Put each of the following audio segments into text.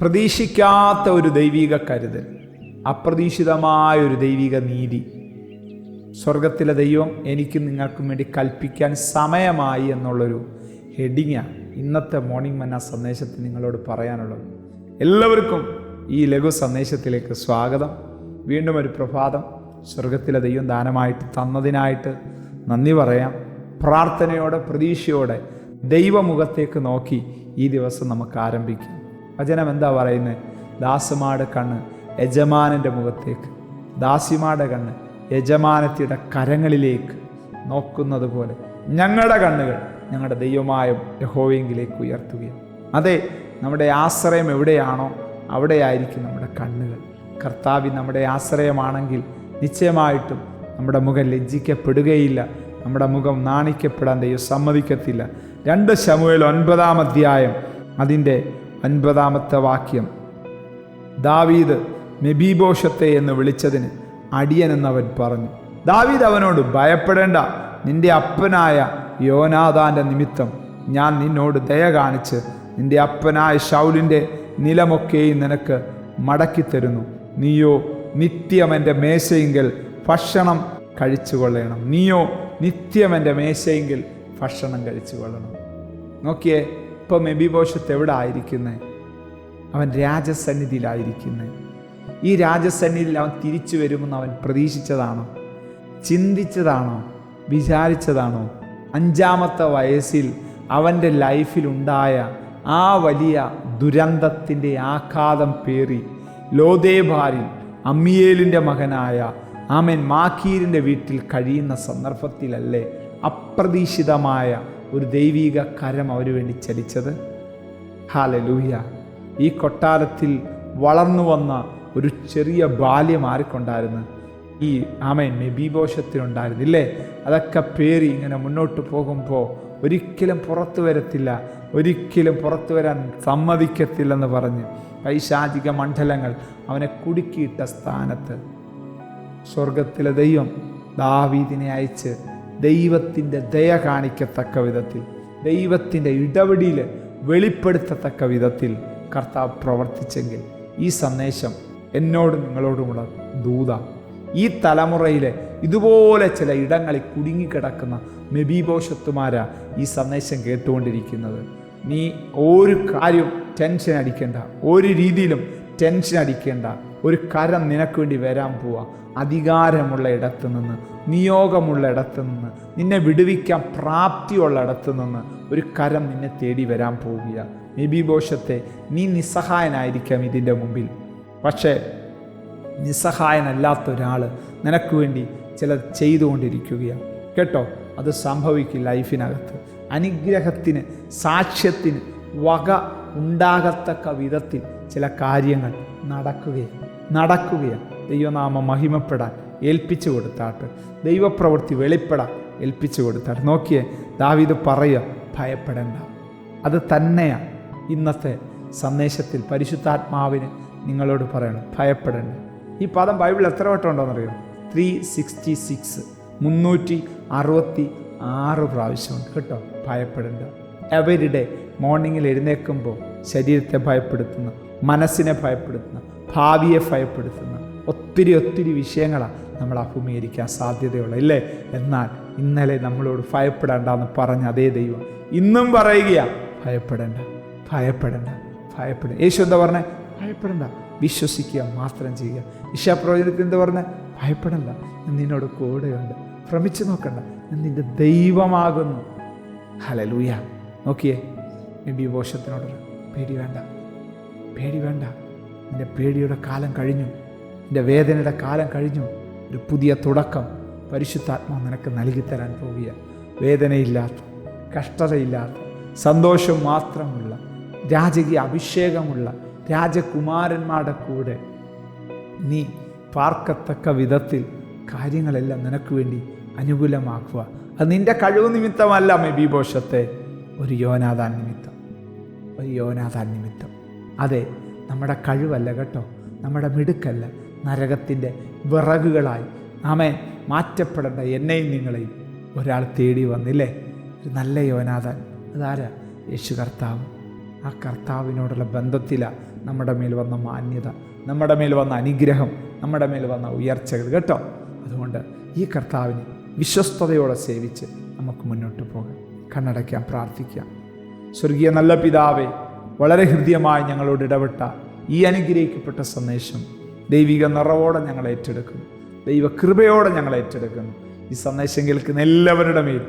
പ്രതീക്ഷിക്കാത്ത ഒരു ദൈവിക കരുതൽ അപ്രതീക്ഷിതമായ ഒരു ദൈവിക നീതി. സ്വർഗത്തിലെ ദൈവം എനിക്ക് നിങ്ങൾക്കും വേണ്ടി കൽപ്പിക്കാൻ സമയമായി എന്നുള്ളൊരു ഹെഡിങ്ങാണ് ഇന്നത്തെ മോർണിംഗ് മന്ന സന്ദേശത്തിൽ നിങ്ങളോട് പറയാനുള്ളത്. എല്ലാവർക്കും ഈ ലഘു സന്ദേശത്തിലേക്ക് സ്വാഗതം. വീണ്ടും ഒരു പ്രഭാതം. സ്വർഗത്തിലെ ദൈവം ദാനമായിട്ട് തന്നതിനായിട്ട് നന്ദി പറയാം. പ്രാർത്ഥനയോടെ പ്രതീക്ഷയോടെ ദൈവമുഖത്തേക്ക് നോക്കി ഈ ദിവസം നമുക്ക് ആരംഭിക്കാം. വചനം എന്താ പറയുന്നത് ദാസമാട് കണ്ണ് യജമാനന്റെ മുഖത്തേക്ക്. ദാസിമാടെ കണ്ണ് യജമാനത്തിയുടെ കരങ്ങളിലേക്ക് നോക്കുന്നത് പോലെ ഞങ്ങളുടെ കണ്ണുകൾ ഞങ്ങളുടെ ദൈവമായ യഹോവെങ്കിലേക്ക് ഉയർത്തുകയാണ്. അതെ നമ്മുടെ ആശ്രയം എവിടെയാണോ അവിടെയായിരിക്കും നമ്മുടെ കണ്ണുകൾ. കർത്താവി നമ്മുടെ ആശ്രയമാണെങ്കിൽ നിശ്ചയമായിട്ടും നമ്മുടെ മുഖം ലജ്ജിക്കപ്പെടുകയില്ല. നമ്മുടെ മുഖം നാണിക്കപ്പെടാൻ ദൈവം സമ്മതിക്കത്തില്ല. രണ്ട് ശമുവേൽ ഒൻപതാം അധ്യായം അതിന്റെ ഒൻപതാമത്തെ വാക്യം. ദാവീദ് മെബീബോഷത്തെ എന്ന് വിളിച്ചതിന് അടിയൻ എന്നവൻ പറഞ്ഞു ദാവീദ് അവനോട് ഭയപ്പെടേണ്ട നിന്റെ അപ്പനായ യോനാദാന്റെ നിമിത്തം ഞാൻ നിന്നോട് ദയ കാണിച്ച് നിന്റെ അപ്പനായ ഷൗലിന്റെ നിലമൊക്കെയും നിനക്ക് മടക്കിത്തരുന്നു നീയോ നിത്യം എന്റെ മേശയെങ്കിൽ ഭക്ഷണം കഴിച്ചു കൊള്ളണം നീയോ നിത്യം എന്റെ മേശയെങ്കിൽ ഭക്ഷണം കഴിച്ചു കൊള്ളണം നോക്കിയേ ഇപ്പം മെബിബോഷത്ത് എവിടെ ആയിരിക്കുന്നത് അവൻ രാജസന്നിധിയിലായിരിക്കുന്നത് ഈ രാജസന്നിധിയിൽ അവൻ തിരിച്ചു വരുമെന്ന് അവൻ പ്രതീക്ഷിച്ചതാണോ? ചിന്തിച്ചതാണോ? വിചാരിച്ചതാണോ? അഞ്ചാമത്തെ വയസ്സിൽ അവന്റെ ലൈഫിലുണ്ടായ ആ വലിയ ദുരന്തത്തിന്റെ ആഘാതം പേറി ലോദേബാരിൽ അമ്മിയേലിന്റെ മകനായ ആമൻ മാക്കീരിന്റെ വീട്ടിൽ കഴിയുന്ന സന്ദർഭത്തിലല്ലേ അപ്രതീക്ഷിതമായ ഒരു ദൈവീക കരം അവന് വേണ്ടി ചലിച്ചത്. ഹാലലൂഹ്യ ഈ കൊട്ടാരത്തിൽ വളർന്നു വന്ന ഒരു ചെറിയ ബാല്യം ആർക്കുണ്ടായിരുന്നു? ഈ ആമൻ മെബീബോഷത്തിനുണ്ടായിരുന്നു ഇല്ലേ? അതൊക്കെ പേറി ഇങ്ങനെ മുന്നോട്ട് പോകുമ്പോൾ ഒരിക്കലും പുറത്തു വരത്തില്ല ഒരിക്കലും പുറത്തു വരാൻ സമ്മതിക്കത്തില്ലെന്ന് പറഞ്ഞ് പൈശാചിക മണ്ഡലങ്ങൾ അവനെ കുടുക്കിയിട്ട സ്ഥാനത്ത്. സ്വർഗത്തിലെ ദൈവം ദാവീദിനെ അയച്ച് ദൈവത്തിന്റെ ദയ കാണിക്കത്തക്ക വിധത്തിൽ ദൈവത്തിന്റെ ഇടപെടിയിൽ വെളിപ്പെടുത്തത്തക്ക വിധത്തിൽ കർത്താവ് പ്രവർത്തിച്ചെങ്കിൽ ഈ സന്ദേശം എന്നോടും നിങ്ങളോടുമുള്ള ദൂത ഈ തലമുറയിലെ ഇതുപോലെ ചില ഇടങ്ങളിൽ കുടുങ്ങിക്കിടക്കുന്ന മെബീബോഷത്തുമാരാ ഈ സന്ദേശം കേട്ടുകൊണ്ടിരിക്കുന്നത്. നീ ഒരു കാര്യം ടെൻഷൻ അടിക്കേണ്ട. ഒരു രീതിയിലും ടെൻഷൻ അടിക്കേണ്ട. ഒരു കരം നിനക്ക് വേണ്ടി വരാൻ പോവാ. അധികാരമുള്ള ഇടത്ത് നിന്ന് നിയോഗമുള്ള ഇടത്ത് നിന്ന് നിന്നെ വിടുവിക്കാൻ പ്രാപ്തിയുള്ള ഇടത്ത് നിന്ന് ഒരു കരം നിന്നെ തേടി വരാൻ പോവുക മെബിബോഷത്തെ നീ നിസ്സഹായനായിരിക്കാം ഇതിന്റെ മുമ്പിൽ. പക്ഷേ നിസ്സഹായനല്ലാത്ത ഒരാൾ നിനക്ക് വേണ്ടി ചില ചെയ്തുകൊണ്ടിരിക്കുകയാണ് കേട്ടോ? അത് സംഭവിക്കും ലൈഫിനകത്ത്. അനുഗ്രഹത്തിന് സാക്ഷ്യത്തിന് വക ഉണ്ടാകത്തക്ക വിധത്തിൽ ചില കാര്യങ്ങൾ നടക്കുകയാണ്. നടക്കുകയാണ്. ദൈവനാമം മഹിമപ്പെടാൻ ഏൽപ്പിച്ചു കൊടുത്താട്ട്. ദൈവപ്രവൃത്തി വെളിപ്പെടാൻ ഏൽപ്പിച്ചു കൊടുത്താട്ട്. നോക്കിയേ ദാവിത് പറയുക ഭയപ്പെടേണ്ട. അത് തന്നെയാണ് ഇന്നത്തെ സന്ദേശത്തിൽ പരിശുദ്ധാത്മാവിന് നിങ്ങളോട് പറയണം. ഭയപ്പെടേണ്ട. ഈ പദം ബൈബിൾ എത്ര വട്ടം ഉണ്ടോയെന്നറിയോ ത്രീ സിക്സ്റ്റി സിക്സ് മുന്നൂറ്റി അറുപത്തി ആറ് പ്രാവശ്യമുണ്ട് കേട്ടോ? ഭയപ്പെടേണ്ട. എവരിഡേ മോർണിംഗിൽ എഴുന്നേൽക്കുമ്പോൾ ശരീരത്തെ ഭയപ്പെടുത്തുന്ന മനസ്സിനെ ഭയപ്പെടുത്തുന്ന ഭാവിയെ ഭയപ്പെടുത്തുന്ന ഒത്തിരി ഒത്തിരി വിഷയങ്ങളാണ് നമ്മൾ അഭിമുഖീകരിക്കാൻ സാധ്യതയുള്ളത് ഇല്ലേ? എന്നാൽ ഇന്നലെ നമ്മളോട് ഭയപ്പെടേണ്ടെന്ന് പറഞ്ഞ അതേ ദൈവം ഇന്നും പറയുകയാ ഭയപ്പെടേണ്ട ഭയപ്പെടേണ്ട ഭയപ്പെടേണ്ട യേശു എന്താ പറഞ്ഞേ? ഭയപ്പെടേണ്ട വിശ്വസിക്കുക മാത്രം ചെയ്യുക. ഇഷാപ്രവചനത്തിൽ എന്താ പറഞ്ഞേ? ഭയപ്പെടേണ്ട ഞാൻ നിന്നോട് കൂടെയുണ്ട്. ഭ്രമിച്ചു നോക്കണ്ട ഞാൻ ദൈവമാകുന്നു. ഹലലൂയ നോക്കിയേ നബി ബോഷത്തിനോട് പേടി വേണ്ട. പേടി വേണ്ട. നിന്റെ പേടിയുടെ കാലം കഴിഞ്ഞു. നിന്റെ വേദനയുടെ കാലം കഴിഞ്ഞു. ഒരു പുതിയ തുടക്കം പരിശുദ്ധാത്മാവ് നിനക്ക് നൽകിത്തരാൻ തരാൻ പോവുക വേദനയില്ലാത്ത കഷ്ടതയില്ലാത്ത സന്തോഷം മാത്രമുള്ള രാജകീയ അഭിഷേകമുള്ള രാജകുമാരന്മാരുടെ കൂടെ നീ പാർക്കത്തക്ക വിധത്തിൽ കാര്യങ്ങളെല്ലാം നിനക്ക് വേണ്ടി അനുകൂലമാക്കുക. അത് നിന്റെ കഴിവ് നിമിത്തമല്ല മെബിബോഷത്തെ ഒരു യോനാദാൻ നിമിത്തം. ഒരു യോനാഥാൻ നിമിത്തം. അതെ നമ്മുടെ കഴിവല്ല കേട്ടോ നമ്മുടെ മിടുക്കല്ല നരകത്തിന്റെ വിറകുകളായി. ആമേ മാറ്റപ്പെടേണ്ട എന്നെയും നിങ്ങളെയും. ഒരാൾ തേടി വന്നില്ലേ? ഒരു നല്ല യോനാഥൻ. അതാരാ? യേശു കർത്താവ്. ആ കർത്താവിനോടുള്ള ബന്ധത്തിലാണ് നമ്മുടെ മേൽ വന്ന മാന്യത നമ്മുടെ മേൽ വന്ന അനുഗ്രഹം നമ്മുടെ മേൽ വന്ന ഉയർച്ചകൾ കേട്ടോ. അതുകൊണ്ട് ഈ കർത്താവിനെ വിശ്വസ്തയോടെ സേവിച്ച് നമുക്ക് മുന്നോട്ട് പോകാം. കണ്ണടയ്ക്കാം പ്രാർത്ഥിക്കാം. സ്വർഗീയ നല്ല പിതാവെ വളരെ ഹൃദ്യമായി ഞങ്ങളോട് ഇടപെട്ട ഈ അനുഗ്രഹിക്കപ്പെട്ട സന്ദേശം ദൈവിക നിറവോടെ ഞങ്ങൾ ഏറ്റെടുക്കുന്നു ദൈവകൃപയോടെ ഞങ്ങൾ ഏറ്റെടുക്കുന്നു ഈ സന്ദേശം കേൾക്കുന്ന എല്ലാവരുടെ മേൽ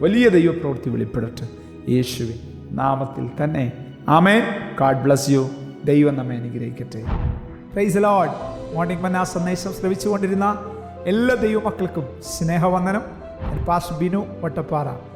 വലിയ ദൈവപ്രവൃത്തി വെളിപ്പെടട്ടെ. യേശുവിൻ നാമത്തിൽ തന്നെ. ആമേൻ. ഗാഡ് ബ്ലസ് യു ദൈവം നമ്മെ അനുഗ്രഹിക്കട്ടെ. പ്രൈസ് ലോഡ് മോർണിംഗ് മന്ന സന്ദേശം ശ്രവിച്ചുകൊണ്ടിരുന്ന എല്ലാ ദൈവമക്കൾക്കും സ്നേഹവന്ദനം. പാസ് ബിനു വട്ടപ്പാറ.